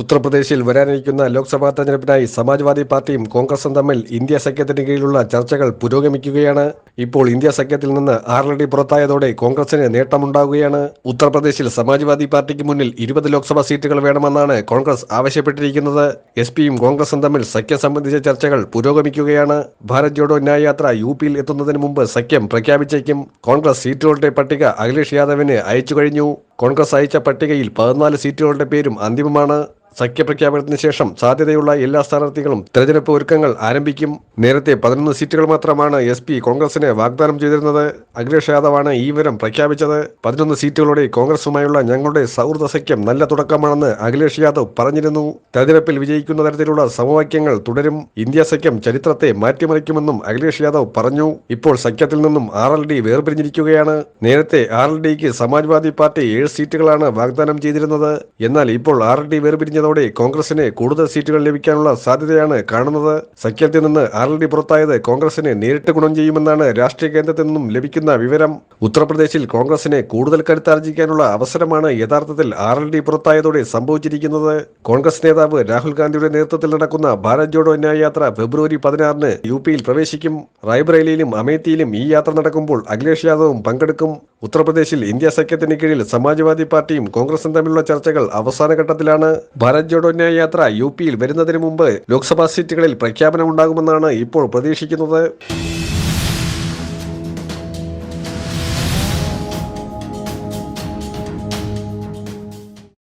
ഉത്തർപ്രദേശിൽ വരാനിരിക്കുന്ന ലോക്സഭാ തെരഞ്ഞെടുപ്പിനായി സമാജ്വാദി പാർട്ടിയും കോൺഗ്രസും തമ്മിൽ ഇന്ത്യ സഖ്യത്തിന് കീഴിലുള്ള ചർച്ചകൾ പുരോഗമിക്കുകയാണ്. ഇപ്പോൾ ഇന്ത്യ സഖ്യത്തിൽ നിന്ന് ആർ എൽ ഡി പുറത്തായതോടെ കോൺഗ്രസിന് നേട്ടമുണ്ടാകുകയാണ് ഉത്തർപ്രദേശിൽ സമാജ്വാദി പാർട്ടിക്ക് മുന്നിൽ ഇരുപത് ലോക്സഭാ സീറ്റുകൾ വേണമെന്നാണ് കോൺഗ്രസ് ആവശ്യപ്പെട്ടിരിക്കുന്നത്. എസ് പിയും കോൺഗ്രസും തമ്മിൽ സഖ്യം സംബന്ധിച്ച ചർച്ചകൾ പുരോഗമിക്കുകയാണ്. ഭാരത് ജോഡോ ന്യായ യാത്ര യു പിയിൽ എത്തുന്നതിന് മുമ്പ് സഖ്യം പ്രഖ്യാപിച്ചേക്കും. കോൺഗ്രസ് സീറ്റുകളുടെ പട്ടിക അഖിലേഷ് യാദവിന് അയച്ചു കഴിഞ്ഞു. കോൺഗ്രസ് അയച്ച പട്ടികയിൽ പതിനാല് സീറ്റുകളുടെ പേരും അന്തിമമാണ്. സഖ്യപ്രഖ്യാപനത്തിന് ശേഷം സാധ്യതയുള്ള എല്ലാ സ്ഥാനാർത്ഥികളും തെരഞ്ഞെടുപ്പ് ഒരുക്കങ്ങൾ ആരംഭിക്കും. നേരത്തെ പതിനൊന്ന് സീറ്റുകൾ മാത്രമാണ് എസ് പി കോൺഗ്രസിന് വാഗ്ദാനം ചെയ്തിരുന്നത്. അഖിലേഷ് യാദവാണ് ഈ വിവരം പ്രഖ്യാപിച്ചത്. പതിനൊന്ന് സീറ്റുകളോടെ കോൺഗ്രസുമായുള്ള ഞങ്ങളുടെ സൗഹൃദ സഖ്യം നല്ല തുടക്കമാണെന്ന് അഖിലേഷ് യാദവ് പറഞ്ഞിരുന്നു. തെരഞ്ഞെടുപ്പിൽ വിജയിക്കുന്ന തരത്തിലുള്ള സമവാക്യങ്ങൾ തുടരും. ഇന്ത്യ സഖ്യം ചരിത്രത്തെ മാറ്റിമറിക്കുമെന്നും അഖിലേഷ് യാദവ് പറഞ്ഞു. ഇപ്പോൾ സഖ്യത്തിൽ നിന്നും ആർ എൽ ഡി വേർപിരിഞ്ഞിരിക്കുകയാണ്. നേരത്തെ ആർ എൽ ഡിക്ക് സമാജ്വാദി പാർട്ടി ഏഴ് സീറ്റുകളാണ് വാഗ്ദാനം ചെയ്തിരുന്നത്. എന്നാൽ ഇപ്പോൾ ആർ എൽ ഡി വേർപിരിഞ്ഞതോടെ കോൺഗ്രസിന് കൂടുതൽ സീറ്റുകൾ ലഭിക്കാനുള്ള സാധ്യതയാണ് കാണുന്നത്. സഖ്യത്തിൽ നിന്ന് ആർ എൽ ഡി പുറത്തായത് കോൺഗ്രസിന് നേരിട്ട് ഗുണം ചെയ്യുമെന്നാണ് രാഷ്ട്രീയ കേന്ദ്രത്തിൽ നിന്നും ലഭിക്കുന്ന വിവരം. ഉത്തർപ്രദേശിൽ കോൺഗ്രസിന് കൂടുതൽ കരുത്താർജിക്കാനുള്ള അവസരമാണ് യഥാർത്ഥത്തിൽ ആർ എൽ ഡി പുറത്തായതോടെ സംഭവിച്ചിരിക്കുന്നത്. കോൺഗ്രസ് നേതാവ് രാഹുൽ ഗാന്ധിയുടെ നേതൃത്വത്തിൽ നടക്കുന്ന ഭാരത് ജോഡോ ന്യായ യാത്ര ഫെബ്രുവരി പതിനാറിന് യു പിയിൽ പ്രവേശിക്കും. റായ്ബറേലിയിലും അമേത്തിയിലും ഈ യാത്ര നടക്കുമ്പോൾ അഖിലേഷ് യാദവും പങ്കെടുക്കും. ഉത്തർപ്രദേശിൽ ഇന്ത്യ സഖ്യത്തിന് കീഴിൽ സമാജ്വാദി പാർട്ടിയും കോൺഗ്രസും തമ്മിലുള്ള ചർച്ചകൾ അവസാന ഘട്ടത്തിലാണ്. ഭാരത് ജോഡോ ന്യായ യാത്ര യു പിയിൽ വരുന്നതിന് മുമ്പ് ലോക്സഭാ സീറ്റുകളിൽ പ്രഖ്യാപനം ഉണ്ടാകുമെന്നാണ് ഇപ്പോൾ പ്രതീക്ഷിക്കുന്നത്.